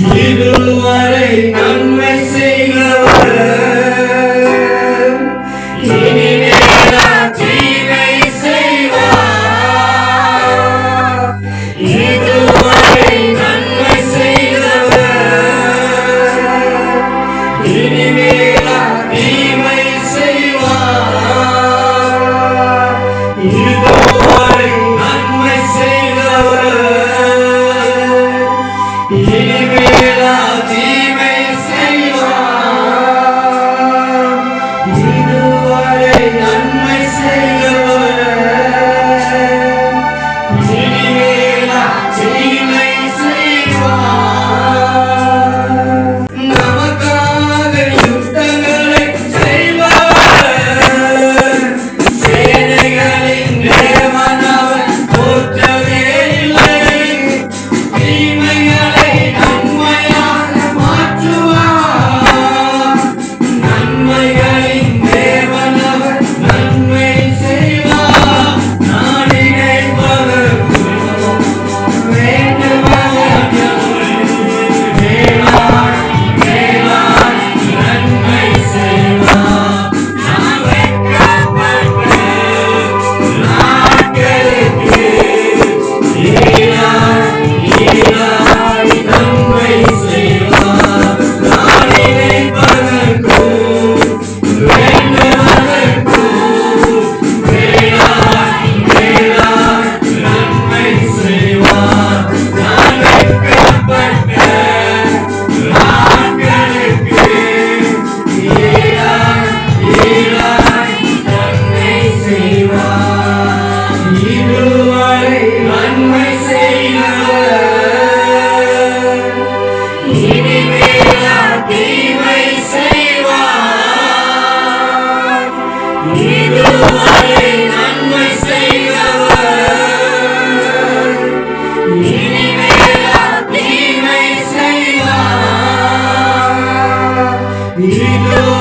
இதுவரை நன்மை செய்வார் இதுவரை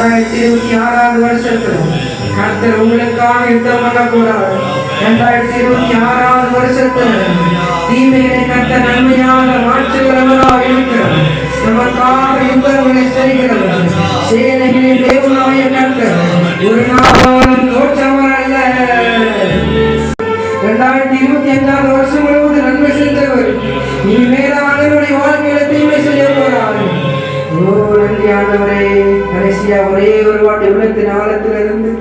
ரெண்டாயிரத்தி இருபத்தி ஆறாவது வருஷத்துல கர்த்தர் உங்களுக்காக யுத்தம் பண்ண போறார். ரெண்டாயிரத்தி இருபத்தி ஆறாவது வருஷத்துல தீமையை கத்த நன்மையாக மாற்றுகிறவராக இருக்கிறார் நமக்காக யுத்தங்களை செய்கிறவர். சேனைகளின் தேவனாய கர்த்தர் ஒரு நாளும் தோற்றவர் அல்ல ரெண்டாயிரத்தி இருபத்தி அஞ்சாவது வருஷம் முழுவதும் நன்மை செஞ்சவர் இனிமேல் ஆண்டவருடைய வாழ்க்கையில கடைசியா ஒரே ஒரு வாட்டி உள்ளத்தின் ஆழத்துல இருந்து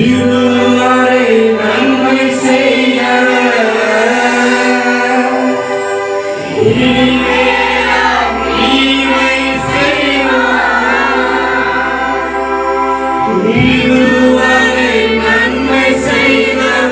இதுவரை நன்மை செய்ய நன்மை செய்தவர்